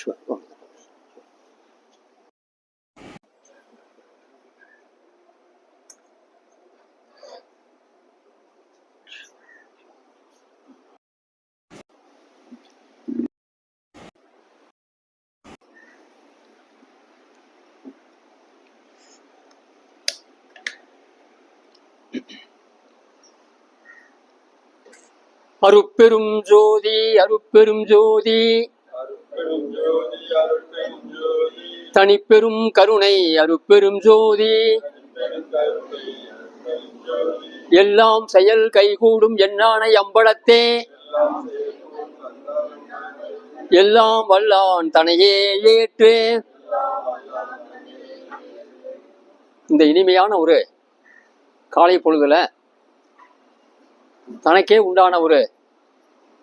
சிவா அருப்பெரும் ஜோதி அருப்பெரும் ஜோதி தனிப்பெரும் கருணை அருப்பெரும் ஜோதி. ஜோதி எல்லாம் செயல் கைகூடும் என்னானை அம்பலத்தே. எல்லாம் வல்லான் தனையே ஏற்று. இந்த இனிமையான ஒரு காலை பொழுதுல தனக்கே உண்டான ஒரு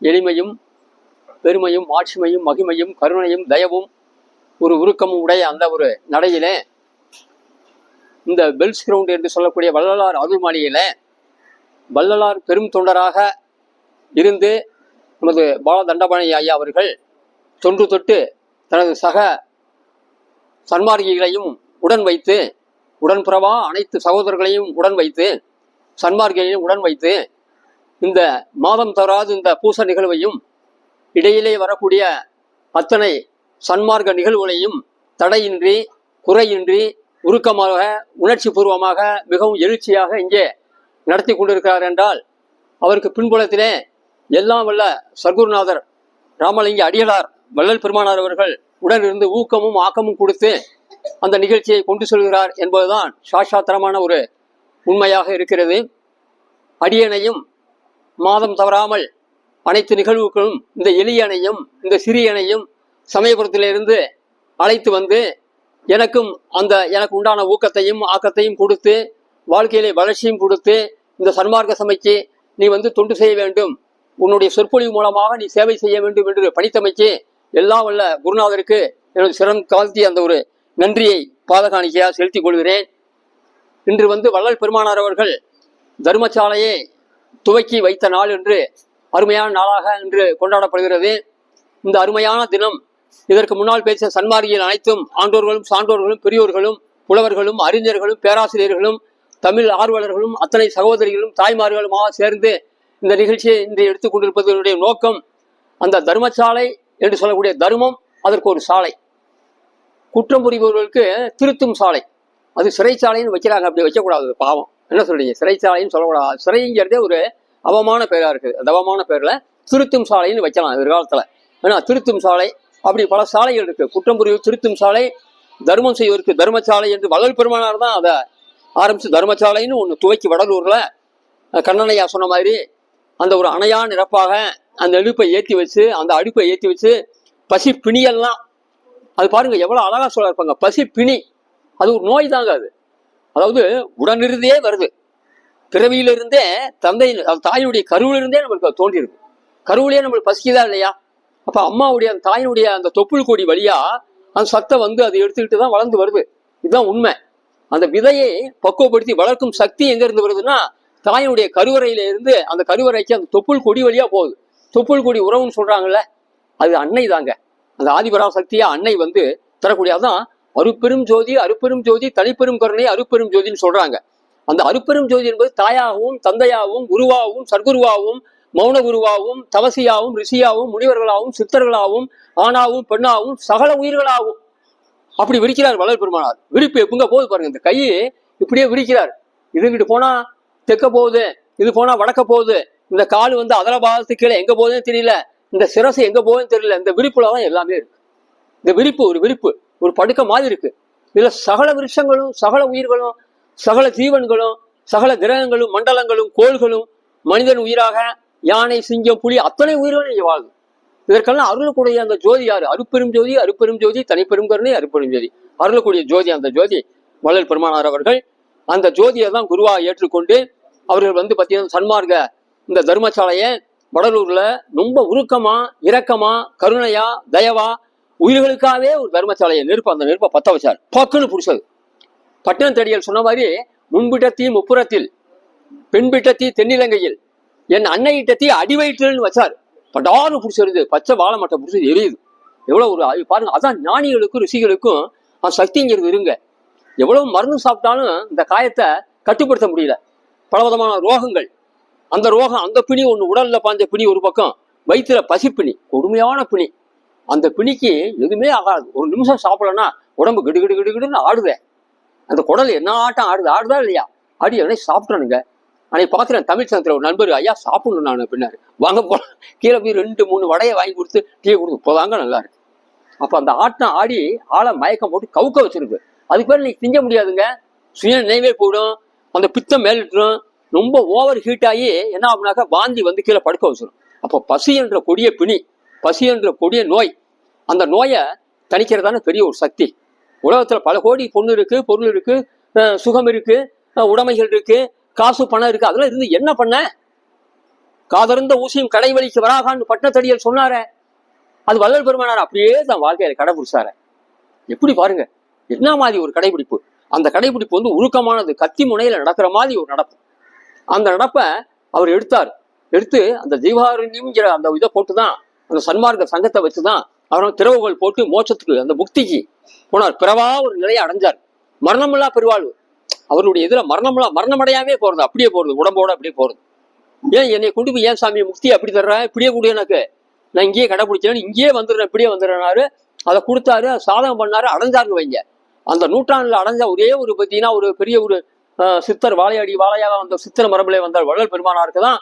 எளிமையும் பெருமையும் ஆட்சிமையும் மகிமையும் கருணையும் தயவும் ஒரு உருக்கமும் உடைய அந்த ஒரு நடையிலே இந்த பெல்ஸ் கிரவுண்ட் என்று சொல்லக்கூடிய வள்ளலார் அருள் மாளிகையில வள்ளலார் பெரும் தொண்டராக இருந்து நமது பால தண்டபாணி ஐயா அவர்கள் தொன்று தொட்டு தனது சக சன்மார்க்கிகளையும் உடன் வைத்து உடன்பிறவா அனைத்து சகோதரர்களையும் உடன் வைத்து சன்மார்க்கிகளையும் உடன் வைத்து இந்த மாதம் தவறாது இந்த பூச நிகழ்வையும் இடையிலே வரக்கூடிய அத்தனை சன்மார்க்க நிகழ்வுகளையும் தடையின்றி குறையின்றி உருக்கமாக உணர்ச்சி பூர்வமாக மிகவும் எழுச்சியாக இங்கே நடத்தி கொண்டிருக்கிறார் என்றால் அவருக்கு பின்புலத்திலே எல்லாம் வல்ல சர்க்குருநாதர் ராமலிங்க அடிகளார் வள்ளல் பெருமானார் அவர்கள் உடனிருந்து ஊக்கமும் ஆக்கமும் கொடுத்து அந்த நிகழ்ச்சியை கொண்டு செல்கிறார் என்பதுதான் சாட்சாத்திரமான ஒரு உண்மையாக இருக்கிறது. அடியனையும் மாதம் தவறாமல் அனைத்து நிகழ்வுகளும் இந்த எளியனையும் இந்த சிறியனையும் சமயபுரத்திலிருந்து அழைத்து வந்து எனக்கும் அந்த எனக்கு உண்டான ஊக்கத்தையும் ஆக்கத்தையும் கொடுத்து வாழ்க்கையிலே வளர்ச்சியும் கொடுத்து இந்த சன்மார்க்க சமைக்கு நீ வந்து தொண்டு செய்ய வேண்டும். உன்னுடைய சொற்பொழிவு மூலமாக நீ சேவை செய்ய வேண்டும் என்று பணித்தமைக்கு எல்லாம் வல்ல குருநாதருக்கு எனது சிறந்த கால்த்தி அந்த ஒரு நன்றியை பாதகாணிக்கையாக செலுத்திக் கொள்கிறேன். இன்று வந்து வள்ளல் பெருமானார் அவர்கள் தர்மசாலையை துவக்கி வைத்த நாள் என்று அருமையான நாளாக இன்று கொண்டாடப்படுகிறது. இந்த அருமையான தினம் இதற்கு முன்னால் பேசிய சன்மார்கிகள் அனைத்தும் ஆண்டோர்களும் சான்றோர்களும் பெரியோர்களும் புலவர்களும் அறிஞர்களும் பேராசிரியர்களும் தமிழ் ஆர்வலர்களும் அத்தனை சகோதரிகளும் தாய்மார்களுமாக சேர்ந்து இந்த நிகழ்ச்சியை இன்று எடுத்துக் கொண்டிருப்பதனுடைய நோக்கம் அந்த தர்மசாலை என்று சொல்லக்கூடிய தர்மம் அதற்கு ஒரு சாலை. குற்றம் புரிபவர்களுக்கு திருத்தும் சாலை. அது சிறைச்சாலைன்னு வைக்கிறாங்க அப்படி வைக்கக்கூடாது பாவம். என்ன சொல்றீங்க? சிறைச்சாலைன்னு சொல்லக்கூடாது. சிறைங்கிறதே ஒரு அவமான பேரா இருக்குது. அந்த அவமான பேர்ல திருத்தும் சாலைன்னு வைக்கலாம் எதிர்காலத்துல. ஏன்னா திருத்தும் சாலை அப்படி பல சாலைகள் இருக்கு. குற்றம் புரிவு திருத்தும் சாலை தர்மம் செய்வதற்கு தர்மசாலை என்று வள்ளல் பெருமானார் தான் அதை ஆரம்பிச்சு தர்மசாலைன்னு ஒன்று துவக்கி வடலூர்ல கண்ணனையா சொன்ன மாதிரி அந்த ஒரு அணையா நிரப்பாக அந்த அடுப்பை ஏற்றி வச்சு அந்த அடுப்பை ஏற்றி வச்சு பசி பிணியெல்லாம் அது பாருங்க எவ்வளோ அழகா சொல்ல இருப்பாங்க. பசி பிணி. அது ஒரு நோய் தாங்க அது. அதாவது உடனிருந்தே வருது. பிறவியிலிருந்தே தந்தை தாயினுடைய கருவிலிருந்தே நம்மளுக்கு அது தோன்றியிருக்கு. கருவிலேயே நம்மளுக்கு பசிக்குதா இல்லையா? அப்ப அம்மாவுடைய அந்த தாயினுடைய அந்த தொப்புள் கொடி வழியா அந்த சத்தை வந்து அதை எடுத்துக்கிட்டு தான் வளர்ந்து வருது. இதுதான் உண்மை. அந்த விதையை பக்குவப்படுத்தி வளர்க்கும் சக்தி எங்க இருந்து வருதுன்னா தாயினுடைய கருவறையில இருந்து அந்த கருவறைக்கு அந்த தொப்புள் கொடி வழியா போகுது. தொப்புள் கொடி உறவுன்னு சொல்றாங்கல்ல அது அன்னை தாங்க. அந்த ஆதிபரா சக்தியா அன்னை வந்து தரக்கூடியதான் அருப்பெரும் ஜோதி அருப்பெரும் ஜோதி தனிப்பெரும் கருணை அருப்பெரும் ஜோதின்னு சொல்றாங்க. அந்த அருப்பெரும் ஜோதி என்பது தாயாகவும் தந்தையாகவும் குருவாகவும் சர்க்குருவாகவும் மௌன குருவாகவும் தவசியாவும் ரிஷியாவும் முனிவர்களாகவும் சித்தர்களாகவும் ஆணாவும் பெண்ணாவும் சகல உயிர்களாகவும் அப்படி விரிக்கிறார் வளர் பெருமானார். விரிப்பு எப்புங்க போகுது பாருங்க இந்த கையை இப்படியே விரிக்கிறார். இதுங்கிட்டு போனா தெக்க போகுது இது போனா வடக்க போகுது. இந்த கால் வந்து அதல பாகத்துக்கு கீழே எங்க போகுதுன்னு தெரியல. இந்த சிரசு எங்க போகுதுன்னு தெரியல. இந்த விரிப்புல தான் எல்லாமே இருக்கு. இந்த விரிப்பு ஒரு விரிப்பு ஒரு படுக்க மாதிரி இருக்கு. இதுல சகல விருஷங்களும் சகல உயிர்களும் சகல ஜீவன்களும் சகல கிரகங்களும் மண்டலங்களும் கோள்களும் மனிதன் உயிராக யானை சிங்கம் புலி அத்தனை உயிர்களும் இங்கே இதற்கெல்லாம் அருளக்கூடிய அந்த ஜோதி யாரு? அருப்பெரும் ஜோதி அருப்பெரும் ஜோதி தனிப்பெரும் கருணை அருப்பெரும் ஜோதி. அருளக்கூடிய ஜோதி அந்த ஜோதி. மலர் பெருமானார் அவர்கள் அந்த ஜோதியை தான் குருவாக ஏற்றுக்கொண்டு அவர்கள் வந்து பார்த்தீங்கன்னா சன்மார்க்க இந்த தர்மசாலையை வடலூர்ல ரொம்ப உருக்கமா இரக்கமா கருணையா தயவா உயிர்களுக்காகவே ஒரு தர்மசாலையை நெருப்பு அந்த நெருப்பை பத்த வச்சார். பக்குன்னு பிடிச்சது. பட்டினம் சொன்ன மாதிரி முன்பிட்ட தீ முப்புறத்தில் பெண்பிட்ட தீ தென்னிலங்கையில் என் அன்னையிட்ட அடி வயிற்றுன்னு வச்சார். படாறு பிடிச்சிருது பச்சை வாழை மட்டை பிடிச்சி எரியுது. எவ்வளோ ஒரு பாருங்க அதான் ஞானிகளுக்கும் ரிஷிகளுக்கும் சக்திங்கிறது இருங்க. எவ்வளவு மருந்து சாப்பிட்டாலும் இந்த காயத்தை கட்டுப்படுத்த முடியல. பலவிதமான ரோகங்கள். அந்த ரோகம் அந்த பிணி ஒன்று உடலில் பாஞ்ச பிணி ஒரு பக்கம் வயிற்றுல பசிப்பிணி கொடுமையான பிணி. அந்த பிணிக்கு எதுவுமே ஆகாது. ஒரு நிமிஷம் சாப்பிடலன்னா உடம்பு கிடு கிடு கிடு கிடுன்னு அந்த குடல் என்ன ஆட்டம் ஆடுது. ஆடுதா இல்லையா? ஆடி உடனே சாப்பிட்டானுங்க. அன்னைக்கு பார்க்குறேன் தமிழ் சங்கத்தில் ஒரு நண்பர் ஐயா சாப்பிடணும் நான் பின்னாரு வாங்க போகலாம் கீழே போய் ரெண்டு மூணு வடையை வாங்கி கொடுத்து டீ கொடுத்து போதாங்க நல்லா இருக்கு. அப்போ அந்த ஆட்டம் ஆடி ஆளை மயக்கம் போட்டு கவுக்க வச்சிருக்கு. அதுக்கு பேர் நீங்கள் திங்க முடியாதுங்க. சுய நினைவே போயிடும். அந்த பித்தம் மேலிட்டுரும். ரொம்ப ஓவர் ஹீட் ஆகி என்ன ஆகுனாக்கா வாந்தி வந்து கீழே படுக்க வச்சிடும் அப்போ பசி என்ற கொடிய பிணி பசி என்ற கொடிய நோய் அந்த நோயை தணிக்கிறதான பெரிய ஒரு சக்தி. உலகத்தில் பல கோடி பொண்ணு இருக்கு பொருள் இருக்கு சுகம் இருக்கு உடைமைகள் இருக்கு காசு பணம் இருக்கு. அதெல்லாம் இருந்து என்ன பண்ண? காதர்ந்த ஊசியும் கடை வலிக்கு வராகான்னு பட்டத்தடியல் சொன்னாரே. அது வள்ளல் பெருமானார் அப்படியே தான் வாழ்க்கையில கடைபிடிச்சார. எப்படி பாருங்க. என்ன மாதிரி ஒரு கடைபிடிப்பு. அந்த கடைபிடிப்பு வந்து உருக்கமானது. கத்தி முனையில நடக்கிற மாதிரி ஒரு நடப்பு. அந்த நடப்பை அவர் எடுத்தார். எடுத்து அந்த தீபாரண்யம்ங்கிற அந்த இதை போட்டு தான் அந்த சன்மார்க்க சங்கத்தை வச்சு தான் அவர் திறவுகள் போட்டு மோட்சத்துக்கு அந்த முக்திக்கு போனார். பிறவா ஒரு நிலையை அடைஞ்சார். மரணமில்லா பெருவாழ்வு. அவருடைய இதில் மரணமெல்லாம் மரணமடையாமே போறது அப்படியே போகிறது உடம்போட அப்படியே போறது. ஏன் என்னை கொண்டு போய் ஏன் சாமி முக்தி அப்படி தர்றேன் இப்படியே கொடு எனக்கு. நான் இங்கேயே கடைபிடிச்சேன் இங்கேயே வந்துடுறேன் இப்படியே வந்துடுறேனாரு அதை கொடுத்தாரு சாதகம் பண்ணாரு அடைஞ்சாருன்னு வைங்க. அந்த நூற்றாண்டில் அடைஞ்ச ஒரே ஒரு பார்த்தீங்கன்னா ஒரு பெரிய ஒரு சித்தர் வாழையடி வாழையாக வந்த சித்திர மரபிலே வந்தால் வள்ளல் பெருமானாருக்கு தான்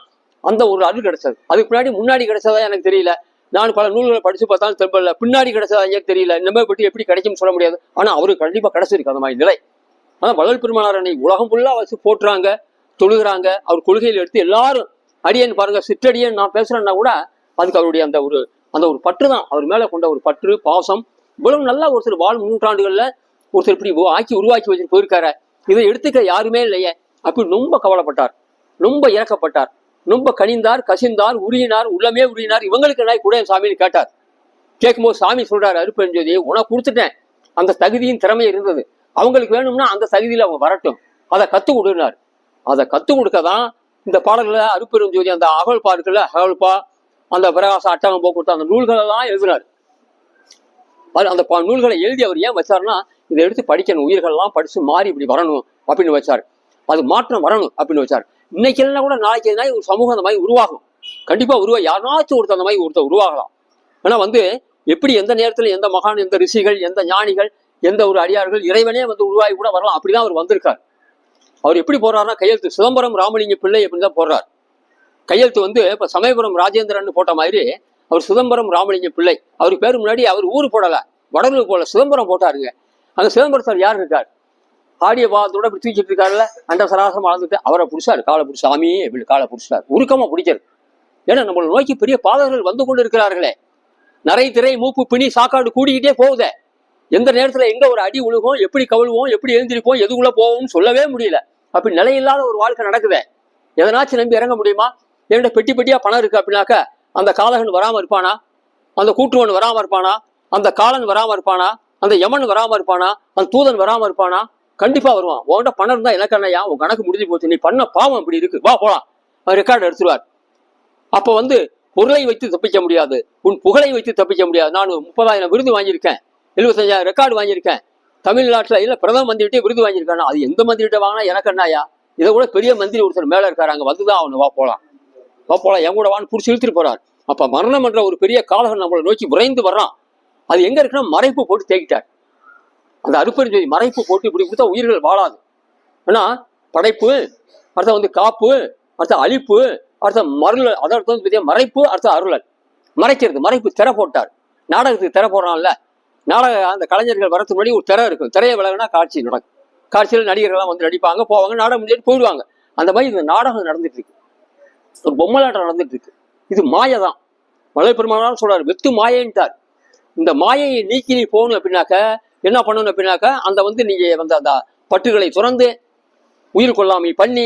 அந்த ஒரு அருள் கிடைச்சது. அதுக்கு முன்னாடி முன்னாடி கிடைச்சதா எனக்கு தெரியல. நான் பல நூல்களை படிச்சு பார்த்தாலும் தெரியல பின்னாடி கிடைச்சதா எனக்கு தெரியல. இந்த பற்றி எப்படி கிடைக்கும்னு சொல்ல முடியாது. ஆனால் அவருக்கு கண்டிப்பாக கிடைச்சிருக்கு அந்த மாதிரி நிலை. ஆனால் வள்ளல் பெருமானார் அன்னை உலகம் ஃபுல்லாக வச்சு போட்டுறாங்க தொழுகிறாங்க. அவர் கொள்கையில் எடுத்து எல்லாரும் அடியன் பாருங்க சிற்றடியன் நான் பேசுறேன்னா கூட அதுக்கு அவருடைய அந்த ஒரு அந்த ஒரு பற்று தான் அவர் மேலே கொண்ட ஒரு பற்று பாசம். இவ்வளவு நல்லா ஒருத்தர் வாழ் நூற்றாண்டுகளில் ஒருத்தர் இப்படி ஆக்கி உருவாக்கி வச்சுட்டு போயிருக்காரு. இதை எடுத்துக்க யாருமே இல்லையே. அப்படி ரொம்ப கவலைப்பட்டார். ரொம்ப இறக்கப்பட்டார். ரொம்ப கனிந்தார் கசிந்தார் உருகினார் உள்ளமே உருகினார். இவங்களுக்கு என்ன கூட சாமின்னு கேட்டார். கேட்கும்போது சாமி சொல்றாரு அருப்பெருஞ்சோதி உனக்கு கொடுத்துட்டேன். அந்த தகுதியும் திறமை இருந்தது. அவங்களுக்கு வேணும்னா அந்த சகுதியில் அவங்க வரட்டும். அதை கற்றுக் கொடுனார். அதை கற்றுக் கொடுக்க தான் இந்த பாடல்களை அருப்பெருஞ்சோதி அந்த அகழ்பா இருக்குல்ல அகழ்பா அந்த பிரகாச அட்டகம் போக்குவரத்து அந்த நூல்களை தான் எழுதினார். அது அந்த நூல்களை எழுதி அவர் ஏன் வச்சார்னா இதை எடுத்து படிக்கணும் உயிர்கள்லாம் படித்து மாறி இப்படி வரணும் அப்படின்னு வச்சார். அது மாற்றம் வரணும் அப்படின்னு வச்சார். இன்னைக்கு இல்லைனா கூட நாளைக்கு எதுனா ஒரு சமூகம் அந்த மாதிரி உருவாகும். கண்டிப்பாக உருவா யாருனாச்சும் ஒருத்தர் அந்த மாதிரி ஒருத்தர் உருவாகலாம். ஆனால் வந்து எப்படி எந்த நேரத்தில் எந்த மகான் எந்த ரிஷிகள் எந்த ஞானிகள் எந்த ஒரு அடியார்கள் இறைவனே வந்து உருவாகி கூட வரலாம். அப்படிதான் அவர் வந்திருக்கார். அவர் எப்படி போறாருன்னா கையெழுத்து சிதம்பரம் ராமலிங்க பிள்ளை அப்படின்னு தான் போடுறார். கையெழுத்து வந்து இப்ப சமயபுரம் ராஜேந்திரன் போட்ட மாதிரி அவர் சிதம்பரம் ராமலிங்க பிள்ளை. அவருக்கு பேர் முன்னாடி அவர் ஊர் போடல வடலூர் போடல சிதம்பரம் போட்டாருங்க. அந்த சிதம்பரத்தார் யார் இருக்கார்? ஆடிய பாதத்தோட இப்படி தூக்கிட்டு இருக்காருல்ல அந்த சராசரம் வளர்ந்துட்டு அவரை பிடிச்சாரு காலை பிடிச்சி சாமி இப்படி காலை பிடிச்சார். உருக்கமா பிடிக்கிறது. ஏன்னா நம்மளை நோக்கி பெரிய பாதகர்கள் வந்து கொண்டு இருக்கிறார்களே நரை திரை மூப்பு பிணி சாக்காடு கூடிக்கிட்டே போகுதே. எந்த நேரத்துல எங்க ஒரு அடி உழுகும் எப்படி கவிழ்வோம் எப்படி எழுந்திருப்போம் எதுக்குள்ள போவோம்னு சொல்லவே முடியல. அப்படி நிலையில்லாத ஒரு வாழ்க்கை நடக்குதே. எதனாச்சும் நம்பி இறங்க முடியுமா? என்னோட பெட்டி பெட்டியா பணம் இருக்கு அப்படின்னாக்க அந்த காலகன் வராம இருப்பானா? அந்த கூட்டுவன் வராம இருப்பானா? அந்த காலன் வராம இருப்பானா? அந்த யமன் வராம இருப்பானா? அந்த தூதன் வராம இருப்பானா? கண்டிப்பா வருவான். உன்கிட்ட பணம் இருந்தா எனக்கு என்னையா உன் கணக்கு முடிஞ்சு போச்சு. நீ பண்ண பாவம் இப்படி இருக்கு. வா போலாம். அவர் ரெக்கார்டு எடுத்துருவார். அப்ப வந்து பொருளை வைத்து தப்பிக்க முடியாது. உன் புகழை வைத்து தப்பிக்க முடியாது. நான் முப்பதாயிரம் விருது வாங்கியிருக்கேன். எழுபத்தஞ்சாயிரம் ரெக்கார்டு வாங்கியிருக்கேன். தமிழ்நாட்டில் இல்லை பிரதம மந்திரிட்டே விருது வாங்கியிருக்கானா அது எந்த மந்திரிட்ட வாங்கினா எனக்கு என்னாயா இதை கூட பெரிய மந்திரி ஒருத்தர் மேலே இருக்காரு வந்து வந்துதான் அவனு வா போகலாம் வா போலாம் என் கூட வான்னு பிடிச்சி இழுத்துட்டு போகிறார் அப்போ மரணம் என்ற ஒரு பெரிய காலகன் நம்மளை நோக்கி விரைந்து வர்றான். அது எங்கே இருக்குன்னா மறைப்பு போட்டு தேக்கிட்டார். அந்த அருப்பெருஞ்சோதி மறைப்பு போட்டு இப்படி கொடுத்தா உயிர்கள் வாழாது. ஏன்னா படைப்பு அடுத்த வந்து காப்பு அடுத்த அழிப்பு அடுத்த மருளல் அதற்கு வந்து பெரிய மறைப்பு அடுத்த அருளல். மறைக்கிறது மறைப்பு திற போட்டார். நாடகத்துக்கு திற போடுறான்ல. நாடக அந்த கலைஞர்கள் வரத்துக்கு முன்னாடி ஒரு திரை இருக்கும். திரையை விலகினா காட்சி நடக்கும். காட்சியில் நடிகர்கள்லாம் வந்து நடிப்பாங்க போவாங்க நாடகம் முடிஞ்சிட்டு போயிடுவாங்க. அந்த மாதிரி இந்த நாடகம் நடந்துட்டு இருக்கு. ஒரு பொம்மலாட்டம் நடந்துட்டு இருக்கு. இது மாயை தான் மலை பெருமானாலும் சொல்றாரு வெத்து மாயன்ட்டார். இந்த மாயையை நீக்கி நீ போகணும் அப்படின்னாக்க என்ன பண்ணணும் அப்படின்னாக்க அந்த வந்து நீங்க வந்து அந்த பட்டுகளை துறந்து உயிர் கொள்ளாமை பண்ணி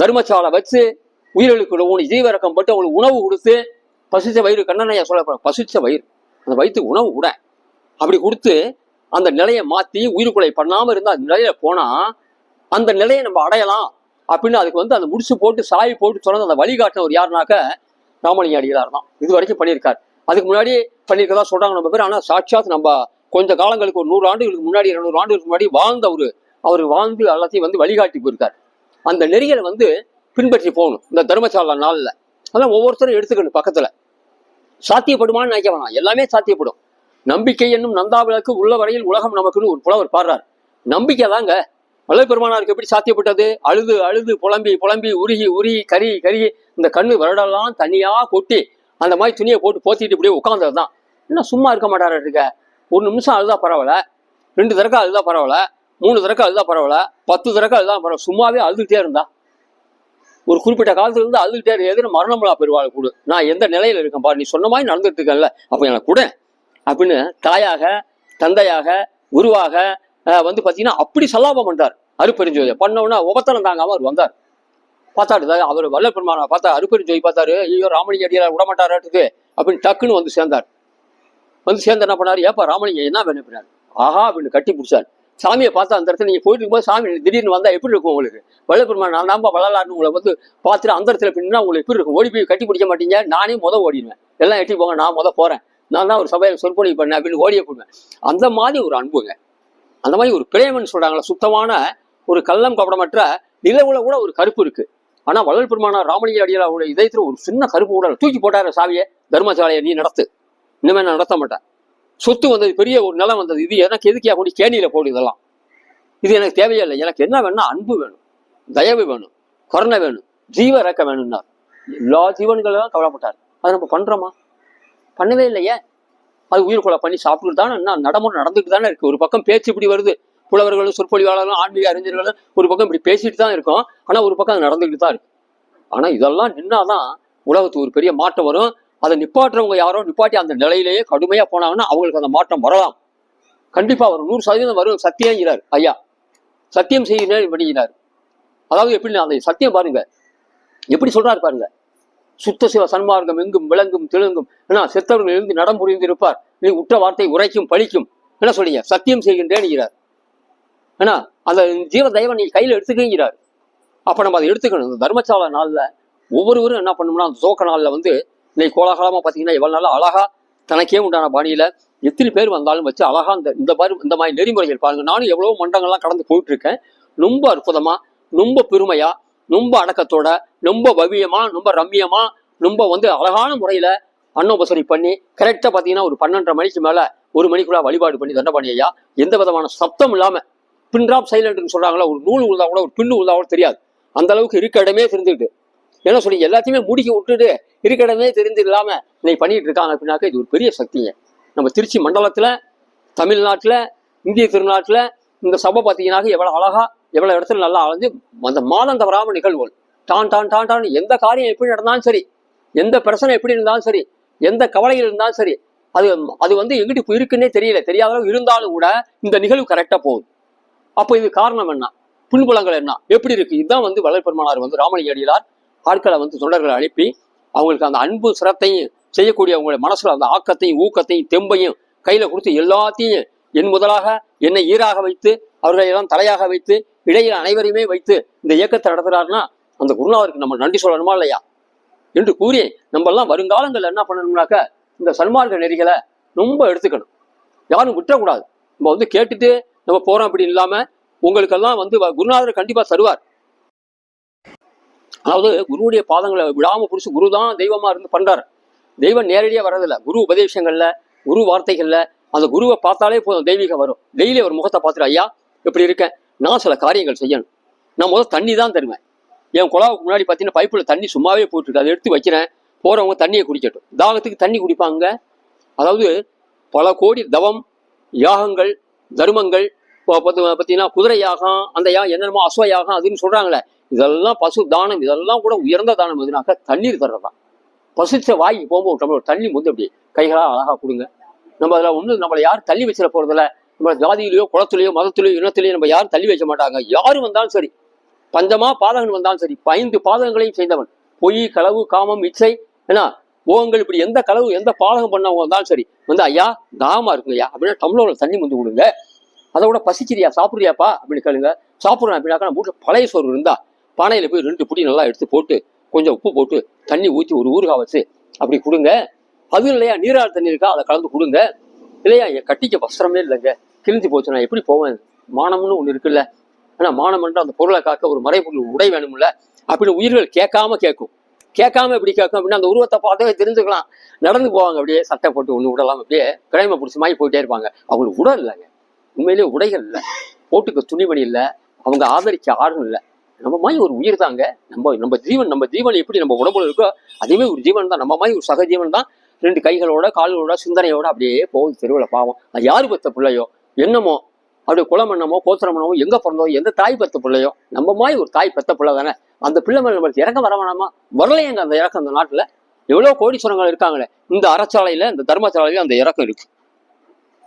தர்மசாலை வச்சு உயிர்களுக்கு உணவு ஜீவரக்கம் பட்டு அவங்களுக்கு உணவு கொடுத்து பசிச்ச வயிறு கண்ணனையா சொல்ல பசிச்ச வயிறு. அந்த வயிற்றுக்கு உணவு கூட. அப்படி கொடுத்து அந்த நிலையை மாத்தி உயிர்கொலை பண்ணாம இருந்தா அந்த நிலையில போனா அந்த நிலையை நம்ம அடையலாம் அப்படின்னு அதுக்கு வந்து அந்த முடிச்சு போட்டு சாய் போட்டு சொன்னது அந்த வழிகாட்டினவர் யாருனாக்க ராமலிங்க அடிகளார் தான். இது வரைக்கும் பண்ணியிருக்கார். அதுக்கு முன்னாடி பண்ணியிருக்கதா சொல்றாங்க நம்ம பேர். ஆனா சாட்சாத் நம்ம கொஞ்ச காலங்களுக்கு ஒரு நூறு ஆண்டுகளுக்கு முன்னாடி இருநூறு ஆண்டுகளுக்கு முன்னாடி வாழ்ந்த ஒரு அவர் வாழ்ந்து எல்லாத்தையும் வந்து வழிகாட்டி போயிருக்கார். அந்த நெறிகளை வந்து பின்பற்றி போகணும் இந்த தர்மசாலா நாளில். அதெல்லாம் ஒவ்வொருத்தரும் எடுத்துக்கணும் பக்கத்துல. சாத்தியப்படுமான்னு நினைக்க வேணாம். எல்லாமே சாத்தியப்படும். நம்பிக்கை என்னும் நந்தாவிளக்கு உள்ள வரையில் உலகம் நமக்குன்னு ஒரு புலவர் பாடுறார். நம்பிக்கை தாங்க. மலை பெருமானாருக்கு எப்படி சாத்தியப்பட்டது? அழுது அழுது புலம்பி புலம்பி உருகி உருகி கறி கருகி இந்த கண்ணு வருடெல்லாம் தனியா கொட்டி அந்த மாதிரி துணியை போட்டு போத்திட்டு இப்படியே உட்காந்தது தான் இன்னும் சும்மா இருக்க மாட்டாரு இருக்க? ஒரு நிமிஷம் அழுதா பரவாயில்ல. ரெண்டு தடவை அழுதா பரவாயில்ல. மூணு தடவை அழுதா பரவாயில்ல. பத்து தடவை அழுதா பரவாயில்ல. சும்மாவே அழுதுகிட்டே இருந்தா. ஒரு குறிப்பிட்ட காலத்துல இருந்து அழுதுகிட்டே இருக்கு எதிர மரணமலா பெருவாள் கூடு. நான் எந்த நிலையில இருக்கேன் பாரு. நீ சொன்ன மாதிரி நடந்துட்டு இருக்கேன்ல. அப்ப எனக்கு கூட. அப்படின்னு தாயாக தந்தையாக குருவாக வந்து பார்த்தீங்கன்னா அப்படி சல்லாபம் பண்றார். அருப்பெருஞ்சோதி. பண்ணவுன்னா உபத்தனம் தாங்காம அவர் வந்தார். பார்த்தாரு அவர் வல்ல பெருமானை பார்த்தா அருப்பெருஞ்சோதி பார்த்தாரு ஐயோ ராமலிங்க அடியார் விடமாட்டாராட்டுக்கு அப்படின்னு டக்குன்னு வந்து சேர்ந்தார். வந்து சேர்ந்து என்ன பண்ணார்? ஏப்பா ராமலிங்க என்ன வேணும் பண்ணார் ஆஹா அப்படின்னு கட்டி பிடிச்சார். சாமியை பார்த்தா அந்த இடத்துல நீங்க போயிட்டு இருக்கும்போது சாமி திடீர்னு வந்தா எப்படி இருக்கும் உங்களுக்கு? வல்லபெருமான் நான் தான் வள்ளலார்னு உங்களை வந்து பார்த்துட்டு அந்த இடத்துல பின்னா உங்களுக்கு எப்படி இருக்கும்? ஓடி போய் கட்டி பிடிக்க மாட்டீங்க? நானே முத ஓடிடுவேன். எல்லாம் எட்டி போங்க நான் முத போறேன். நான் தான் ஒரு சபையில் சொற்பொழிவு பண்ணேன் அப்படின்னு ஓடிய போடுவேன். அந்த மாதிரி ஒரு அன்புங்க. அந்த மாதிரி ஒரு பிரேமன்னு சொல்றாங்களே சுத்தமான ஒரு கள்ளம் கபடமற்ற நிலவுல கூட ஒரு கருப்பு இருக்கு. ஆனா வள்ளல் பெருமானார் ராமலிங்க அடியாரோட இதயத்துல ஒரு சின்ன கருப்பு கூட தூக்கி போட்டாரு சாவியை தர்மசாலையை நீ நடத்து. இனிமே நான் நடத்த மாட்டேன். சொத்து வந்தது பெரிய ஒரு நிலம் வந்தது. இது எனக்கு எதுக்கியா கொண்டு கேணியில் போடு இதெல்லாம். இது எனக்கு தேவையில்லை. எனக்கு என்ன வேணும்னா அன்பு வேணும் தயவு வேணும் கருணை வேணும் ஜீவ இறக்க வேணும்னார். எல்லா ஜீவன்களும் கவலைப்பட்டார். அதை நம்ம பண்றோமா? பண்ணவே இல்லையே. அது உயிர் கொலை பண்ணி சாப்பிட்டு தானே என்ன நடைமுறை நடந்துட்டு தானே இருக்கு. ஒரு பக்கம் பேச்சு இப்படி வருது. புலவர்களும் சொற்பொழிவாளர்களும் ஆன்மீக அறிஞர்களும் ஒரு பக்கம் இப்படி பேசிட்டு தான் இருக்கோம். ஆனா ஒரு பக்கம் அது நடந்துக்கிட்டு தான் இருக்கு. ஆனா இதெல்லாம் நின்னாதான் உலகத்துக்கு ஒரு பெரிய மாற்றம் வரும். அதை நிப்பாட்டுறவங்க யாரோ நிப்பாட்டி அந்த நிலையிலேயே கடுமையா போனாங்கன்னா அவங்களுக்கு அந்த மாற்றம் வரலாம். கண்டிப்பா வரும். நூறு சதவீதம் வரும். சத்தியங்கிறார் ஐயா. சத்தியம் செய்கிறார் பண்ணிக்கிறார் அதாவது எப்படி அந்த சத்தியம் பாருங்க. எப்படி சொல்றாரு பாருங்க. சுத்த சிவ சன்மார்க்கம் எங்கும் விளங்கும் தெலுங்கும். ஏன்னா செத்தவர்கள் எழுந்து நடம் புரிந்திருப்பார். நீ உற்ற வார்த்தை உரைக்கும் பழிக்கும். என்ன சொல்றீங்க? சத்தியம் செய்கின்றேன்கிறார். ஏன்னா அந்த ஜீவ தெய்வம் நீ கையில் எடுத்துக்கிறார் அப்ப நம்ம அதை எடுத்துக்கணும். இந்த தர்மசாலை நாளில் ஒவ்வொருவரும் என்ன பண்ணணும்னா அந்த சோக்க நாளில் வந்து இன்னைக்கு கோலாகலமாக பார்த்தீங்கன்னா இவ்வளோ நாள் அழகா தனக்கே உண்டான பாணியில் எத்தனை பேர் வந்தாலும் வச்சு அழகா இந்த இந்த மாதிரி இந்த மாதிரி நெறிமுறைகள் பாருங்க. நானும் எவ்வளவோ மண்டங்கள்லாம் கடந்து போயிட்டு இருக்கேன் ரொம்ப அற்புதமா ரொம்ப பெருமையா ரொம்ப அடக்கத்தோட ரொம்ப பவியமா ரொம்ப ரம்மியமா ரொம்ப வந்து அழகான முறையில அன்னோபசரி பண்ணி கரெக்டா பாத்தீங்கன்னா ஒரு பன்னெண்டரை மணிக்கு மேல ஒரு மணிக்குள்ள வழிபாடு பண்ணி தண்டபாணி ஐயா எந்த விதமான சப்தம் இல்லாம பின் ட்ராப் சைலண்ட்னு சொல்றாங்களா ஒரு நூல் உள்ளா கூட ஒரு பின்னு உள்ளா கூட தெரியாது. அந்த அளவுக்கு இருக்க இடமே தெரிஞ்சுக்கிட்டு ஏன்னா சொல்லி எல்லாத்தையுமே முடிக்க விட்டுட்டு இருக்க இடமே தெரிஞ்சு இல்லாம இன்னைக்கு பண்ணிட்டு இருக்காங்க அப்படின்னாக்க இது ஒரு பெரிய சக்திங்க. நம்ம திருச்சி மண்டலத்துல தமிழ்நாட்டுல இந்திய திருநாட்டுல இந்த சபை பார்த்தீங்கன்னாக்க எவ்வளவு அழகா எவ்வளவு இடத்துல நல்லா அலைஞ்சு அந்த மாதம் தவறாமல் நிகழ்வுகள் டான் டான் டான் டான் எந்த காரியம் எப்படி நடந்தாலும் சரி எந்த பிரச்சனை எப்படி இருந்தாலும் சரி எந்த கவலையில் இருந்தாலும் சரி அது அது வந்து எங்கிட்டு இருக்குன்னே தெரியல. தெரியாத அளவு இருந்தாலும் கூட இந்த நிகழ்வு கரெக்டா போகுது அப்போ இது காரணம் என்ன? பின்புலங்கள் என்ன? எப்படி இருக்கு? இதுதான் வந்து வளர்பெருமானார் வந்து ராமலிங்க அடிகளார் ஆட்களை வந்து தொண்டர்களை அனுப்பி அவங்களுக்கு அந்த அன்பு சிரத்தையும் செய்யக்கூடிய அவங்களுடைய மனசுல அந்த ஆக்கத்தையும் ஊக்கத்தையும் தெம்பையும் கையில கொடுத்து எல்லாத்தையும் என் முதலாக என்னை ஈராக வைத்து அவர்களை எல்லாம் தலையாக வைத்து இடையில் அனைவரையுமே வைத்து இந்த இயக்கத்தை நடத்துறாருன்னா அந்த குருநாதருக்கு நம்ம நன்றி சொல்லணுமா இல்லையா? என்று கூறி நம்ம எல்லாம் வருங்காலங்கள்ல என்ன பண்ணணும்னாக்க இந்த சன்மார்க்க நெறிகளை ரொம்ப எடுத்துக்கணும். யாரும் விட்டுறக்கூடாது நம்ம வந்து கேட்டுட்டு நம்ம போறோம் அப்படி இல்லாம உங்களுக்கெல்லாம் வந்து குருநாதர் கண்டிப்பா தருவார். அதாவது குருவுடைய பாதங்களை விடாம பிடிச்சி குரு தான் தெய்வமா இருந்து பண்றாரு. தெய்வம் நேரடியாக வர்றதில்ல. குரு உபதேசங்கள்ல குரு வார்த்தைகள்ல அந்த குருவை பார்த்தாலே போதும் தெய்வீகம் வரும். டெய்லி ஒரு முகத்தை பார்த்துட்டு ஐயா இப்படி இருக்கேன் நான் சில காரியங்கள் செய்யணும். நான் முதல்ல தண்ணி தான் தருவேன். என் குழாவுக்கு முன்னாடி பார்த்தீங்கன்னா பைப்பில் தண்ணி சும்மாவே போட்டுருக்கு. அதை எடுத்து வைக்கிறேன். போகிறவங்க தண்ணியை குடிக்கட்டும். தாகத்துக்கு தண்ணி குடிப்பாங்க. அதாவது பல கோடி தவம் யாகங்கள் தர்மங்கள் இப்போ பார்த்தீங்கன்னா குதிரை யாகம் அந்த யாகம் என்னென்னமோ அஸ்வ யாகம் அதுன்னு சொல்கிறாங்களே இதெல்லாம் பசு தானம். இதெல்லாம் கூட உயர்ந்த தானம் எதுனாக்கா தண்ணீர் தர்றதான் பசுச்ச வாய்க்கு போகும்போது தண்ணி முந்து அப்படி கைகளாக அழகாக கொடுங்க. நம்ம அதில் ஒன்றும் நம்மளை யாரும் தள்ளி வச்சிட போகிறதில்ல நம்ம ஜாதியிலையோ குளத்திலேயோ மதத்திலேயோ இனத்திலேயோ நம்ம யாரும் தள்ளி வைக்க மாட்டாங்க. யாரும் வந்தாலும் சரி பஞ்சமா பாதகன் வந்தாலும் சரி ஐந்து பாதகங்களையும் செய்தவன். பொய் களவு காமம் இச்சை ஏன்னா ஓகங்கள் இப்படி எந்த களவு எந்த பாதகம் பண்ணவங்க வந்தாலும் சரி வந்து ஐயா தாமா இருக்குங்க ஐயா அப்படின்னா டம்ளர்ல தண்ணி வந்து கொடுங்க. அதை விட பசிச்சிரியா சாப்பிடுறியாப்பா? அப்படின்னு கேளுங்க. சாப்பிட்றேன் அப்படின்னாக்கா நம்ம வீட்டில் பழைய சோறு இருந்தா பானையில போய் ரெண்டு புடி நல்லா எடுத்து போட்டு கொஞ்சம் உப்பு போட்டு தண்ணி ஊற்றி ஒரு ஊறுகாய் வச்சு அப்படி கொடுங்க. அதுவும் இல்லையா நீராள் தண்ணி இருக்கா அதை கலந்து கொடுங்க. இல்லையா? என் கட்டிக்க வஸ்திரமே இல்லைங்க. கிழிஞ்சு போச்சு. நான் எப்படி போவேன்? மானம்னு ஒன்று இருக்குல்ல. ஆனா மானம்ன்ற அந்த பொருளை காக்க ஒரு மறைபொருள் உடை வேணும்ல. அப்படின்னு உயிர்கள் கேட்காம கேட்கும். கேட்காம எப்படி கேட்கும்? அப்படின்னா அந்த உருவத்தை பார்த்தே தெரிஞ்சுக்கலாம். நடந்து போவாங்க. அப்படியே சட்டை போட்டு ஒன்று விடலாம். அப்படியே கிழமை பிடிச்ச மாதிரி போயிட்டே இருப்பாங்க. அவங்களுக்கு உடல் இல்லைங்க. உண்மையிலேயே உடைகள் இல்லை. போட்டுக்க துணிமணி இல்லை. அவங்க ஆதரிக்க ஆளும் இல்லை. நம்ம மாதிரி ஒரு உயிர் தாங்க. நம்ம நம்ம ஜீவன் நம்ம ஜீவன் எப்படி நம்ம உடம்புல இருக்கோ அதுவே ஒரு ஜீவன் தான். நம்ம மாதிரி ஒரு சகஜீவன் தான். ரெண்டு கைகளோட கால்களோட சிந்தனையோட அப்படியே போகுது தெருவில் பாவம். அது யாரு பெற்ற பிள்ளையோ என்னமோ அப்படியே குளம் என்னமோ கோத்திரமனமோ எங்கே பிறந்தோ எந்த தாய் பெற்ற பிள்ளையோ நம்ம மாதிரி ஒரு தாய் பெற்ற பிள்ளை தானே. அந்த பிள்ளை மேலே நம்மளுக்கு இறக்கம் வர வேணாமா? வரலையேங்க அந்த இறக்கம் அந்த நாட்டில். எவ்வளோ கோடீஸ்வரங்கள் இருக்காங்களே. இந்த அறச்சாலையில் இந்த தர்மசாலையில அந்த இறக்கம் இருக்கு.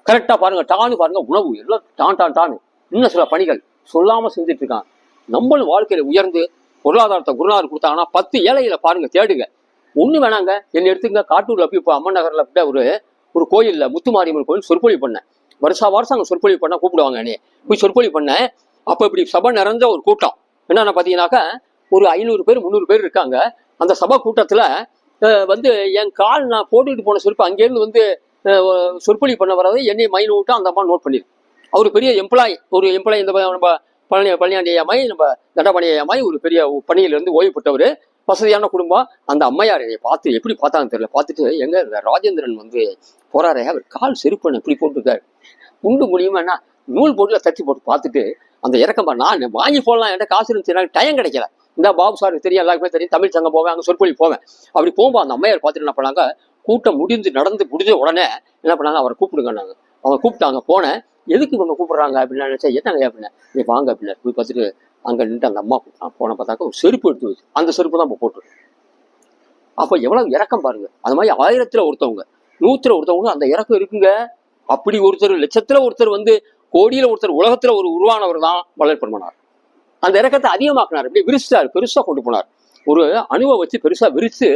கரெக்டாக பாருங்க டானு பாருங்க உணவு எல்லாம் டான் டான் டானு இன்னும் சில பணிகள் சொல்லாமல் செஞ்சுட்டு இருக்கான். நம்மளும் வாழ்க்கையில் உயர்ந்து பொருளாதாரத்தை குருநாதர் கொடுத்தாங்கன்னா பத்து ஏழைகளை பாருங்க தேடுங்க. ஒன்று வேணாங்க. என்னை எடுத்துங்க காட்டூரில் போய் இப்போ அம்மன் நகரில் போய் ஒரு ஒரு கோயிலில் முத்துமாரியம்மன் கோயில் சொற்பொழிவு பண்ணேன். வருஷா வருஷம் அங்கே சொற்பொழிவு பண்ண கூப்பிடுவாங்க என்னைய. போய் சொற்பொழிவு பண்ணேன். அப்போ இப்படி சபை நிறைஞ்ச ஒரு கூட்டம். என்னென்ன பார்த்தீங்கன்னாக்கா ஒரு ஐநூறு பேர் முந்நூறு பேர் இருக்காங்க. அந்த சபை கூட்டத்தில் வந்து என் கால் நான் போட்டுக்கிட்டு போன சொற்ப அங்கேருந்து வந்து சொற்பொழிவு பண்ண வராது என்னை மைன் விட்டு அந்த அம்மா நோட் பண்ணிருக்கு அவர் பெரிய எம்ப்ளாய் ஒரு எம்ப்ளாய் இந்த நம்ம பழனி பழனியாண்டி ஐயாமாய் நம்ம தண்டபாணி ஐயாமாய் ஒரு பெரிய பணியிலிருந்து ஓய்வு பெற்றவர். வசதியான குடும்பம். அந்த அம்மையார் பார்த்து எப்படி பார்த்தாங்கன்னு தெரியல. பார்த்துட்டு எங்க இந்த ராஜேந்திரன் வந்து போறாரே அவர் கால் செருப்பன் இப்படி போட்டிருக்காரு. உண்டு என்ன? நூல் போட்டுல தட்டி போட்டு பார்த்துட்டு அந்த இறக்கம் நான் வாங்கி போடலாம் என்கிட்ட காசு இருந்துச்சு டைம் கிடைக்கல. இந்த பாபு சாருக்கு தெரியும் எல்லாருக்குமே தெரியும் தமிழ் சங்கம் போவேன் அங்கே சொற்பொழி போவேன். அப்படி போகும்போது அந்த அம்மையார் பார்த்துட்டு என்ன பண்ணாங்க? கூட்டம் முடிந்து நடந்து முடிஞ்ச உடனே என்ன பண்ணாங்க? அவரை கூப்பிடுங்கன்னாங்க அவங்க கூப்பிட்டாங்க போனேன். எதுக்கு இவங்க கூப்பிடுறாங்க அப்படின்னு நினைச்சா என்னங்க அப்படின்னா நீ வாங்க அப்படின்னு போய் பார்த்துட்டு அங்கே நின்று அந்த அம்மா நான் போன பார்த்தாக்க ஒரு செருப்பு எடுத்து வச்சு. அந்த செருப்பு தான் நம்ம போட்டு அப்போ எவ்வளவு இறக்கம் பாருங்க. அது மாதிரி ஆயிரத்துல ஒருத்தவங்க நூற்றில் ஒருத்தவங்க அந்த இறக்கம் இருக்குங்க. அப்படி ஒருத்தர் லட்சத்துல ஒருத்தர் வந்து கோடியில ஒருத்தர் உலகத்துல ஒரு உருவானவர் தான் வள்ளல் பெருமனார். அந்த இறக்கத்தை அதிகமாக்குனார். இப்படி விரிச்சிட்டார் பெருசாக கொண்டு போனார். ஒரு அணுவை வச்சு பெருசாக விரித்து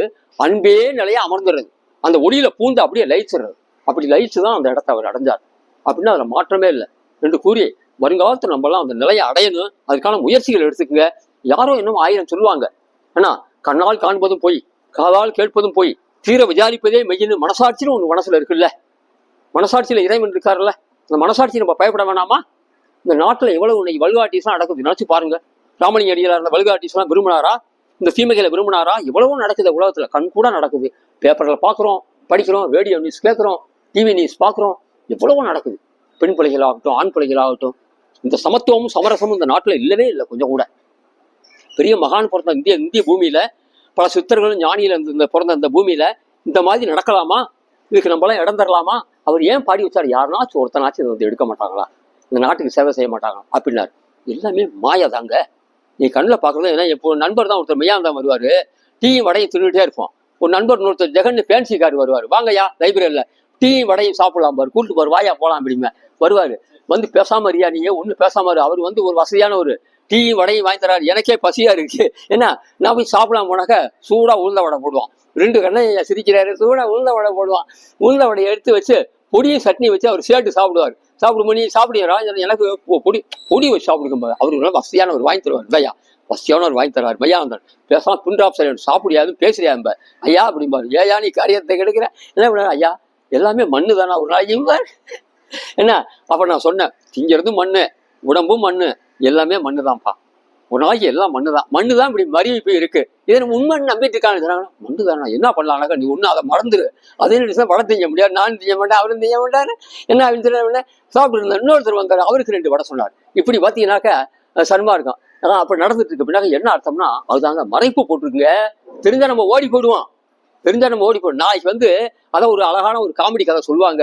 அன்பே நிலையா அமர்ந்துடுறது. அந்த ஒளியில பூந்து அப்படியே லயிச்சிடுறது. அப்படி லயிச்சு தான் அந்த இடத்த அவர் அடைஞ்சார். அப்படின்னா அதில் மாற்றமே இல்லை. என்று கூறி வருங்காலத்தில் நம்மலாம் அந்த நிலையை அடையணும். அதுக்கான முயற்சிகள் எடுத்துக்கங்க. யாரோ இன்னும் ஆயிரம் சொல்லுவாங்க. ஏன்னா கண்ணால் காண்பதும் போய் காதால் கேட்பதும் போய் தீர விசாரிப்பதே மெய்யின்னு மனசாட்சின்னு ஒன்று மனசுல இருக்குல்ல. மனசாட்சியில இறைவன் இருக்காருல்ல. அந்த மனசாட்சி நம்ம பயப்பட வேணாமா? இந்த நாட்டில் எவ்வளவு இன்னைக்கு வலுகாட்டிஸ்லாம் நடக்குது? நினைச்சு பாருங்க. ராமலிங்க அடிகளார் இருந்த வலுகாட்டிஸ்லாம் விரும்பினாரா? இந்த தீமைகளை விரும்பினாரா? எவ்வளவோ நடக்குது உலகத்துல. கண் கூட நடக்குது. பேப்பர்ல பாக்குறோம் படிக்கிறோம் ரேடியோ நியூஸ் கேட்குறோம் டிவி நியூஸ் பார்க்குறோம் எவ்வளவோ நடக்குது. பெண் பிள்ளைகளாகட்டும் ஆண் பிள்ளைகளாகட்டும். இந்த சமத்துவமும் சமரசமும் இந்த நாட்டுல இல்லவே இல்லை கொஞ்சம் கூட. பெரிய மகான் பிறந்த இந்திய இந்திய பூமியில பல சித்தர்களும் ஞானியில இந்த இந்த பிறந்த இந்த பூமியில இந்த மாதிரி நடக்கலாமா? இதுக்கு நம்மளாம் இடம் தரலாமா? அவர் ஏன் பாடி வச்சார்? யாருனாச்சும் ஒருத்தனாச்சும் இதை வந்து எடுக்க மாட்டாங்களா? இந்த நாட்டுக்கு சேவை செய்ய மாட்டாங்களா? அப்படின்னாரு. எல்லாமே மாயாதாங்க நீ கண்ணில் பார்க்கறது ஏன்னா இப்போ நண்பர் தான் ஒருத்தர் மெய்யாந்தான் வருவாரு. டீயும் வடையும் தின்னுகிட்டே இருப்போம். ஒரு நண்பர் இன்னொருத்தர் ஜெகன் ஃபேன்சிக்கார் வருவார். வாங்கய்யா லைப்ரரியில் டீயும் வடையும் சாப்பிடலாம் பாரு கூட்டு பாரு வாயா போகலாம் அப்படிமே வருவார். வந்து பேசாம இருக்கியா நீ ஒன்றும் பேசாம இரு. அவர் வந்து ஒரு வசதியான ஒரு டீயும் வடையும் வாங்கி தராரு. எனக்கே பசியா இருக்கு. என்ன நான் போய் சாப்பிடலாம் போனாக்கா சூடாக உளுந்த வடை போடுவான். ரெண்டு கண்ணையா சிரிக்கிறாரு. சூடாக உளுந்த வடை போடுவான். உளுந்த வடையை எடுத்து வச்சு பொடியும் சட்னி வச்சு அவர் சேர்த்து சாப்பிடுவார். சாப்பிடும் நீ சாப்பிடுங்க ராஜன் எனக்கு பொடி பொடி வச்சு சாப்பிடுக்கும் அவருக்கு நல்ல வசதியான ஒரு வாங்கி தருவார். பையா வசதியான ஒரு வாங்கி தருவார். பையா வந்தார் பேசாம பின்டாப் சார் சாப்பிடியாது பேசுறியா ஐயா அப்படிம்பாரு. ஏயா நீ காரியத்தை கெடுக்கிற? என்ன பண்ண ஐயா எல்லாமே மண்ணு தானா ஒரு நாளைக்கு என்ன? அப்ப நான் சொன்னேன் திங்கிறது மண்ணு உடம்பும் மண்ணு எல்லாமே மண்ணு தான்ப்பா ஒரு எல்லாம் மண்ணு தான் மண்ணு தான் இப்படி மறிவு போய் இருக்கு. இதை நம்ம உண்மை நம்பிட்டு இருக்காங்க மண்ணு தானா என்ன பண்ணலாம்னாக்கா நீ ஒன்றும் அதை மறந்துடு அதே நினைச்சா வடை திங்க முடியாது நான் திங்க மாட்டேன் அவரும் திங்க மாட்டாரு. என்ன அப்படின்னு சாப்பிட்டு இருந்த இன்னொருத்தர் வந்தார் அவருக்கு ரெண்டு வடை சொன்னார். இப்படி பார்த்தீங்கன்னாக்கா சன்மா இருக்கும் அதான் அப்ப நடந்துட்டு இருக்கு பின்னாக்க என்ன அர்த்தம்னா அதுதாங்க மறைப்பு போட்டிருக்குங்க. தெரிஞ்சா நம்ம ஓடி போயிடுவோம். தெரிஞ்சா நம்ம ஓடி போயிடும் நாளைக்கு வந்து அதான் ஒரு அழகான ஒரு காமெடி கதை சொல்லுவாங்க.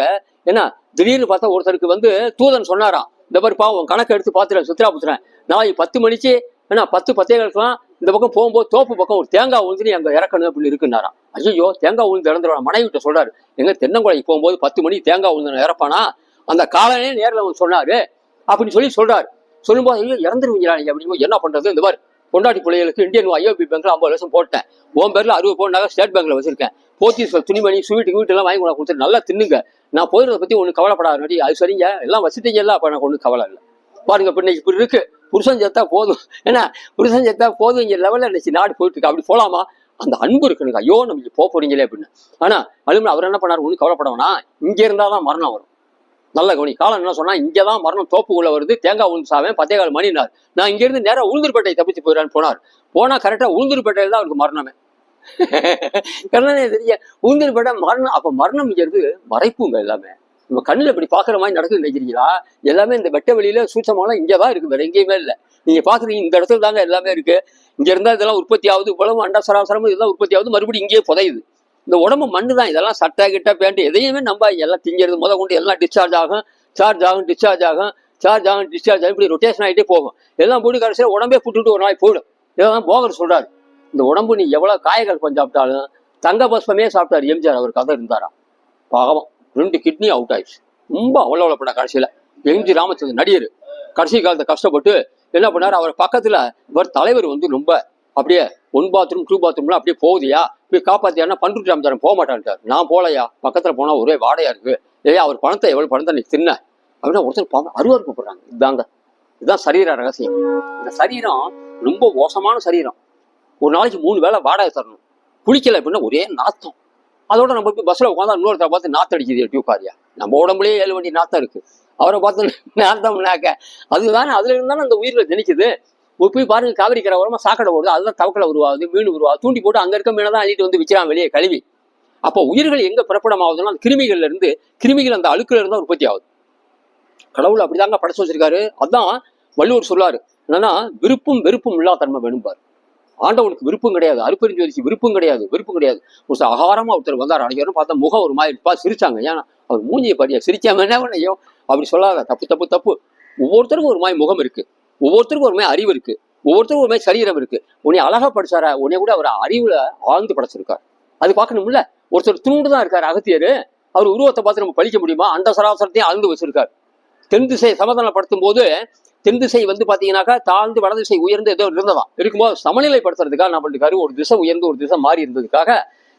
ஏன்னா திடீர்னு பார்த்தா ஒருத்தருக்கு வந்து தூதன் சொன்னாராம் இந்த மாதிரி பாவம் கணக்கு எடுத்து பார்த்துட்டேன் சுத்ரா புத்துறேன் நாளைக்கு பத்து மணிக்கு ஏன்னா பத்து பத்தே காலுக்குலாம் இந்த பக்கம் போகும்போது தோப்பு பக்கம் ஒரு தேங்காய் உழுந்து அங்கே இறக்கணும் அப்படின்னு இருக்குன்னாராம். ஐயோ தேங்காய் உழுந்து இறந்துருவான். மனைவிட்ட சொல்றாரு எங்க தென்னங்குழைக்கு போகும்போது பத்து மணிக்கு தேங்காய் உழுந்து இறப்பானா? அந்த காலனே நேரில் வந்து சொன்னாரு. அப்படின்னு சொல்லி சொல்றாரு. சொல்லும்போது ஐயோ இறந்துருவீங்களா நீங்க? அப்படிங்கும்போது என்ன பண்றது? இந்த மாதிரி பொண்டாட்டி பிள்ளைகளுக்கு இந்தியன் ஐஓபி பேங்க்ல ஐம்பது லட்சம் போட்டேன். உன் பேர்ல அறுபது பவுன் நகை ஸ்டேட் பேங்க்ல வச்சிருக்கேன். போத்தீஸ் துணிமணி ஸ்வீட்டு வீட்டு எல்லாம் வாங்கி கொண்டு கொடுத்துட்டு நல்லா தின்னுங்க. நான் போயிருந்த பத்தி ஒன்றும் கவலைப்படாத அது சரிங்க. எல்லாம் வச்சுட்டீங்கல்ல அப்ப எனக்கு ஒன்றும் கவலை இல்லை. பாருங்க இப்ப இன்னைக்கு இப்படி இருக்கு. புருஷன் செத்தா போதும். ஏன்னா புருஷன் செத்தா போதும் இங்க லெவல்ல இன்னைக்கு நாடு போயிட்டு இருக்கு. அப்படி போலாமா? அந்த அன்பு இருக்கு எனக்கு. ஐயோ நம்ம போக போறீங்களே அப்படின்னு. ஆனா அலுமினா அவர் என்ன பண்ணாரு? ஒன்றும் கவலைப்படவனா இங்க இருந்தாதான் மரணம் வரும். நல்ல கவனி. காலம் என்ன சொன்னா இங்கதான் மரணம். தோப்புக்குள்ள வருது. தேங்காய் உளுந்து சாவேன். பத்தே கால் மணினார். நான் இங்க இருந்து நேரா உளுந்தூர்பேட்டை தப்பிச்சு போயிடான்னு போனார். போனா கரெக்டா உளுந்தூர்பேட்டையில் தான் அவருக்கு மரணமே. கண்ணனே தெரிய? பட மரணம் அப்ப மரணம் மறைப்புங்க எல்லாமே. நம்ம கண்ணுல இப்படி பாக்குற மாதிரி நடக்குது நினைக்கிறீங்களா? எல்லாமே இந்த வெட்ட வெளியில சூட்சமெல்லாம் இங்கதான் இருக்கு வேற எங்கேயுமே இல்லை. நீங்க பாக்குறீங்க இந்த இடத்துல தாங்க எல்லாமே இருக்கு. இங்க இருந்தா இதெல்லாம் உற்பத்தி ஆகுது உலகம் அண்டா சராசரமும் இதெல்லாம் உற்பத்தி ஆகுது மறுபடியும் இங்கேயே புதையுது. இந்த உடம்பு மண்ணு தான் இதெல்லாம் சட்டை கிட்ட பேண்ட் எதையுமே நம்ப எல்லாம் திங்கிறது முத கொண்டு எல்லாம் டிஸ்சார்ஜ் ஆகும் சார்ஜ் ஆகும் டிஸ்சார்ஜ் ஆகும் சார்ஜ் ஆகும் டிஸ்சார்ஜ் ஆகும் இப்படி ரொட்டேஷன் ஆகிட்டே போகும். எல்லாம் போட்டு கடைசியில் உடம்பே புட்டுட்டு ஒரு நாள் போயிடும். இதெல்லாம் போகர் சொல்றாரு. இந்த உடம்பு நீ எவ்வளவு காயங்கள் கொஞ்சம் சாப்பிட்டாலும் தங்க பஸ்பமே சாப்பிட்டாரு எம்ஜிஆர் அவர் கதை இருந்தாரா? பாவம் ரெண்டு கிட்னி அவுட் ஆயிடுச்சு. ரொம்ப அவ்வளோப்பட கடைசியில. எம்ஜி ராமச்சந்திரன் நடிகர். கடைசி காலத்தை கஷ்டப்பட்டு என்ன பண்ணாரு? அவர் பக்கத்துல இவர் தலைவர் வந்து ரொம்ப அப்படியே ஒன் பாத்ரூம் டூ பாத்ரூம்லாம் அப்படியே போகுதியா? போய் காப்பாத்தியானா பண்ருட்டி ராமச்சந்திரன் போக மாட்டான்ட்டார் நான் போலையா பக்கத்துல போனா ஒரே வாடையா இருக்கு. ஏய் அவர் பணத்தை எவ்வளவு பணத்தை நீ தின்ன? அப்படின்னா ஒருத்தர் பாவம் அருவறுப்பு போடுறாங்க இதாங்க. இதுதான் சரீர ரகசியம். இந்த சரீரம் ரொம்ப மோசமான சரீரம். ஒரு நாளைக்கு மூணு வேளை வாடகை தரணும். குளிக்கல அப்படின்னா ஒரே நாத்தம். அதோட நம்ம போய் பஸ்ஸில் உட்காந்தா இன்னொருத்தரை பார்த்து நாத்தம் அடிக்குது டியூக்காரியா நம்ம உடம்புலயே ஏழு வண்டி நாத்தம் இருக்குது அவரை பார்த்து நாத்தம்னாக்க அதுதானே அதுல இருந்தானே அந்த உயிரில் ஜெனிக்குது. ஒரு போய் பாருங்க காவிரி கரை ஓரமாக சாக்கடை ஓடுது அதுதான் தவக்கலை உருவாகுது மீன் உருவாகுது. தூண்டி போட்டு அங்கே இருக்க மீனை தான் அள்ளிட்டு வந்து விற்கிறான் வெளியே கழுவி. அப்போ உயிர்கள் எங்கே பிறப்பிடம் ஆகுதுன்னா அந்த கிருமிகள்ல இருந்து கிருமிகள் அந்த அழுக்குல இருந்து உற்பத்தி ஆகுது. கடவுள் அப்படிதாங்க படைச்சு வச்சிருக்காரு. அதான் வள்ளுவர் சொல்லாரு. என்னன்னா விருப்பும் வெறுப்பும் இல்லாத தன்மை வேணும்பார் ஆண்டவனுக்கு விருப்பம் கிடையாது. அருப்பெருஞ்சோதிக்கு விருப்பம் கிடையாது. விருப்பம் கிடையாது. ஒரு சில ஒருத்தர் வந்தார். அனைவரும் பார்த்தா முகம் ஒரு மாதிரி இருப்பா சிரிச்சாங்க. ஏன்னா அவர் மூஞ்சியை படியா சிரிக்காம என்ன பண்ணையோ? அப்படி சொல்லாத. தப்பு தப்பு தப்பு. ஒவ்வொருத்தருக்கும் ஒரு மாதிரி முகம் இருக்கு. ஒவ்வொருத்தருக்கும் ஒரு மாதிரி அறிவு இருக்கு. ஒவ்வொருத்தருக்கும் ஒரு மாதிரி சரீரம் இருக்கு. உன்னை அழகா படிச்சாரா? உன்னை கூட அவர் அறிவுல ஆழ்ந்து படைச்சிருக்கார். அது பார்க்கணும்ல? ஒருத்தர் துண்டு தான் இருக்காரு அகத்தியர். அவர் உருவத்தை பார்த்து நம்ம பழிக்க முடியுமா? அந்த சராசரத்தையும் ஆழ்ந்து வச்சிருக்கார். தென் திசையை சமாதானப்படுத்தும் போது தென் திசை வந்து பாத்தீங்கன்னாக்கா தாழ்ந்து வலது திசை உயர்ந்து ஏதோ இருந்ததா இருக்கும்போது சமநிலைப்படுத்துறதுக்காக என்ன பண்ணிருக்காரு ஒரு திசை உயர்ந்து ஒரு திசை மாறி இருந்ததுக்காக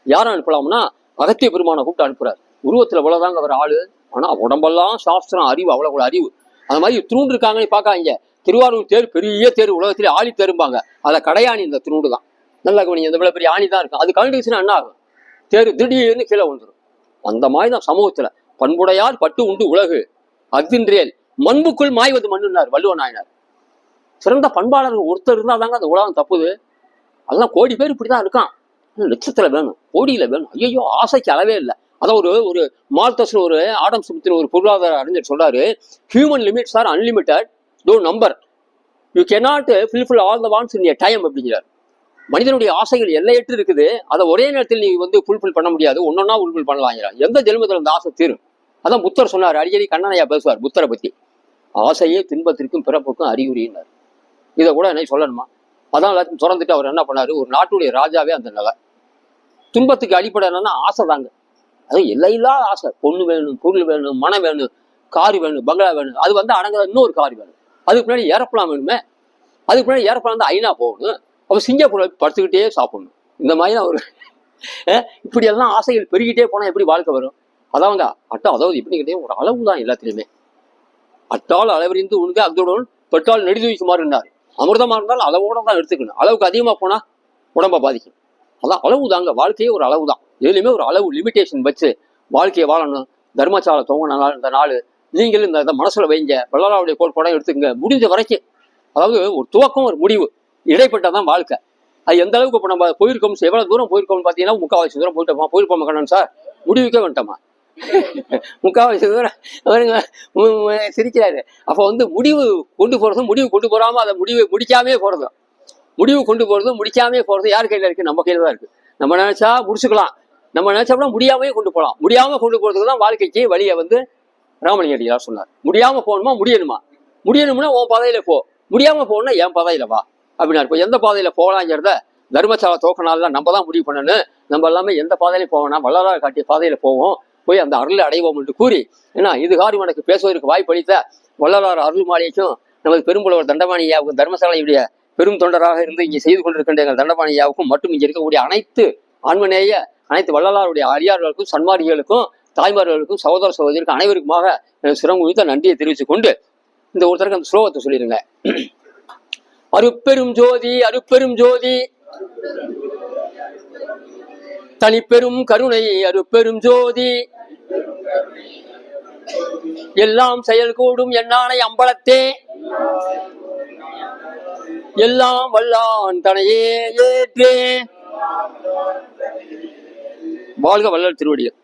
யாரை அனுப்பலாம்னா அகத்திய பெருமானை கூப்பிட்டு அனுப்புறாரு. உருவத்துல இவ்வளவுதாங்க அவர் ஆளு. ஆனா உடம்பெல்லாம் சாஸ்திரம் அறிவு அவ்வளவு அறிவு. அந்த மாதிரி திருண்டு இருக்காங்கன்னு பார்க்காங்க திருவாரூர் தேர் பெரிய தேர் உலகத்திலே ஆழி தேரும்பாங்க. அதை கடையாணி இந்த திருண்டு தான் நல்லா கவனிங்க இந்த பெரிய ஆணி தான் இருக்கும். அது கண்டுச்சுன்னா என்ன ஆகும்? தேர் திடீர்னு கீழே விழுந்துரும். அந்த மாதிரி தான் சமூகத்துல. பண்புடையார் பட்டு உண்டு உலகு. அஃதின்றேல் மண்புக்குள் மாய்வது மண்ணுனார் வள்ளுவ நாயனார். சிறந்த பண்பாளர் ஒருத்தர் இருந்தா தாங்க அந்த உலகம் தப்புது. அதெல்லாம் கோடி பேர் இப்படிதான் இருக்கான். லட்சத்துல வேணும் கோடியில் வேணும். ஐயோ ஆசைக்கு அளவே இல்லை. அதான் ஒரு ஒரு மால்தஸ்ல ஒரு ஆடம் சுமத்தில் ஒரு பொருளாதார அறிஞர் சொல்றாரு human limits are unlimited though number you cannot fulfil all the wants in time அப்படிங்கிறார். மனிதனுடைய ஆசைகள் எல்லையற்று இருக்குது. அதை ஒரே நேரத்தில் நீ வந்து ஃபுல்ஃபில் பண்ண முடியாது. ஒன்னொன்னா ஃபுல்ஃபில் பண்ணலாங்கிறான் எந்த ஜென்மத்தில் அந்த ஆசை தீரும். அதான் புத்தர் சொன்னார் அடிக்கடி கண்ணனையா பேசுவார் புத்தரை பத்தி. ஆசையே துன்பத்திற்கும் பிறப்புக்கும் அறிகுறின்னார் இதை கூட என்ன சொல்லணுமா? அதான் எல்லாத்தையும் திறந்துட்டு அவர் என்ன பண்ணார்? ஒரு நாட்டுடைய ராஜாவே அந்த நிலை. துன்பத்துக்கு அடிப்படை என்னன்னா ஆசை தாங்க. அது எல்லையில்லாத ஆசை. பொண்ணு வேணும் பொருள் வேணும் மனம் வேணும் கார் வேணும் பங்களா வேணும். அது வந்து அடங்குற இன்னொரு கார் வேணும். அதுக்கு முன்னாடி ஏரோப்ளான் வேணுமே? அதுக்கு முன்னாடி ஏரோப்ளான் வந்து ஐநா போகணும். அப்போ சிங்கப்பூரில் படுத்துக்கிட்டே சாப்பிடணும். இந்த மாதிரி தான் ஒரு இப்படியெல்லாம் இப்படி எல்லாம் ஆசைகள் பெருகிட்டே போனால் எப்படி வாழ்க்கை வரும்? அதாங்க அட்டா அதாவது எப்படிங்கிட்டே ஒரு அளவு தான் எல்லாத்துலேயுமே. அட்டால் அளவறிந்து உண்க அக்துடன் பெற்றால் நெடுது வைக்குமாறுனார் அமிர்தமா இருந்தால் அளவோட தான் எடுத்துக்கணும். அளவுக்கு அதிகமா போனால் உடம்ப பாதிக்கும். அதான் அளவு தாங்க வாழ்க்கையே ஒரு அளவு தான் எதுலையுமே ஒரு அளவு லிமிட்டேஷன் வச்சு வாழ்க்கையை வாழணும். தர்மசாலை தொங்கின நாள் இந்த நாள் நீங்களும் இந்த இதை மனசுல வைங்க. வள்ளலாருடைய கோட்பாடம் எடுத்துக்கங்க. முடிஞ்ச வரைக்கும். அதாவது ஒரு துவக்கம் ஒரு முடிவு. இடைப்பட்டதான் வாழ்க்கை. அது எந்த அளவுக்கு இப்போ நம்ம போயிருக்கோம் எவ்வளோ தூரம் போயிருக்கோம்னு பார்த்தீங்கன்னா முக்கால்வாசி தூரம் போயிட்டோமா? போயிருப்போம் கண்ணன் சார்? முடிவுக்கே வந்துட்டோமா? முக்காவாசி தூரம் அவருங்க சிரிக்கிறாரு. அப்போ வந்து முடிவு கொண்டு போறதும் முடிவு கொண்டு போறாம அதை முடிவு முடிக்காமே போறதும் முடிவு கொண்டு போறதும் முடிக்காமே போகிறதும் யார் கையில இருக்கு? நம்ம கையில தான் இருக்கு. நம்ம நினச்சா முடிச்சுக்கலாம். நம்ம நினச்சோம்னா முடியாமே கொண்டு போகலாம் முடியாமல் கொண்டு போறதுக்கு தான் வாழ்க்கைக்கு வழியை வந்து ராமலிங்க அடிகளார் சொன்னார். முடியாமல் போகணுமா? முடியணுமா? முடியணும்னா உன் பாதையில் போ. முடியாமல் போகணும்னா என் பாதையில வா. அப்படின்னா இப்போ எந்த பாதையில் போகலாங்கிறத தர்மசாலை தோக்கனால நம்ம தான் முடிவு பண்ணணும். நம்ம எல்லாமே எந்த பாதையில போவோம்னா வள்ளலார் காட்டிய பாதையில் போவோம். போய் அந்த அருளை அடைவோம் என்று கூறி ஏன்னா இது காரியம் எனக்கு பேசுவதற்கு வாய்ப்பளித்த வள்ளலார் அருள் மாளிகைக்கும் நமது பெரும்புலவர் தண்டபாணியாவுக்கும் தர்மசாலையுடைய பெரும் தொண்டராக இருந்து இங்கே செய்து கொண்டிருக்கின்ற எங்கள் தண்டபாணியாவுக்கும் மட்டும் இங்கே இருக்கக்கூடிய அனைத்து ஆன்மநேய அனைத்து வள்ளலாருடைய அரியார்களுக்கும் சன்மார்கிகளுக்கும் தாய்மார்களுக்கும் சகோதர சகோதரிக்கும் அனைவருக்குமாக எனக்கு சிரம் குறித்த நன்றியை தெரிவித்துக் கொண்டு இந்த ஒருத்தருக்கு அந்த ஸ்லோகத்தை சொல்லிடுங்க. அருப்பெரும் ஜோதி அருப்பெரும் ஜோதி. தனிப்பெரும் கருணை அருப்பெரும் ஜோதி. எல்லாம் செயல் கூடும் என்னானை அம்பலத்தே. எல்லாம் வல்லான் தனையே ஏற்றே. வாழ்க வல்லல் திருவடிகள்.